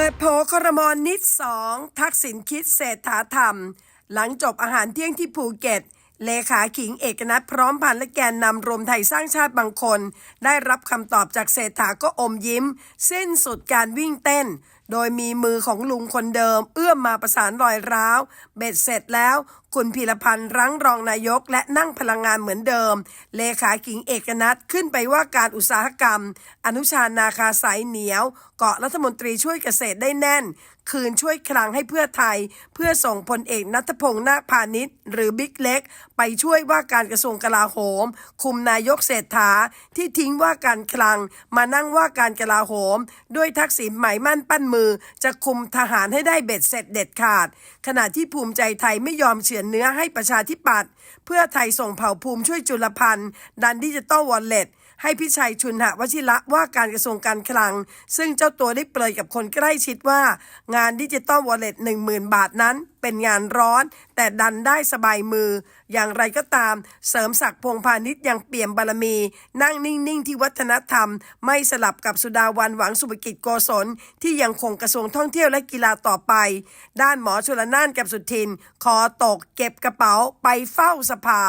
ปิดโผครมอนนิดสองทักษิณคิดเศรษฐาธรรม หลังจบอาหารเที่ยงที่ภูเก็ต เลขาขิงเอกนัทพร้อมพันและแกนนำรวมไทยสร้างชาติบางคน ได้รับคำตอบจากเศรษฐาก็อมยิ้ม สิ้นสุดการวิ่งเต้น โดยมีมือของลุงคนเดิม เอื้อมมาประสานรอยร้าว เบ็ดเสร็จแล้ว คุณพีรพันธ์รั้งรองนายกและนั่งพลังงานเหมือนเดิม เลขาขิงเอกนัทขึ้นไปว่าการอุตสาหกรรม อนุชานาคาสายเหนียว เกาะรัฐมนตรีช่วยเกษตรได้แน่น คืนช่วยคลังให้เพื่อไทย เพื่อส่งพลเอกนัทพงษ์นาคพาณิชย์ หรือบิ๊กเล็ก ไปช่วยว่าการกระทรวงกลาโหม คุมนายกเศรษฐาที่ทิ้งว่าการคลัง มานั่งว่าการกลาโหม ด้วยทักษิณหมายมั่นปั้นมือจะคุมทหารให้ได้เบ็ดเสร็จเด็ดขาด ขณะที่ภูมิใจไทยไม่ยอมเฉือนเนื้อให้ประชาธิปัตย์เพื่อไทยส่งเผ่าภูมิช่วยจุลพันธ์ดันดิจิตอลวอลเล็ตให้พิชัยชุนหวชิระว่าการกระทรวงการคลัง ซึ่งเจ้าตัวได้เปรยกับคนใกล้ชิดว่า งานดิจิตอลวอลเล็ตหนึ่งหมื่นบาทนั้นเป็นงานร้อน แต่ดันได้สบายมือ อย่างไรก็ตาม เสริมศักดิ์พงพาณิชย์ยังเปี่ยมบารมี นั่งนิ่ง ๆ ที่วัฒนธรรม ไม่สลับกับสุดาวันหวังสุภกิจโกศล ที่ยังคงกระทรวงท่องเที่ยวและกีฬาต่อไป ด้านหมอชลน่านกับสุทินคอตกเก็บกระเป๋าไปเฝ้าสภา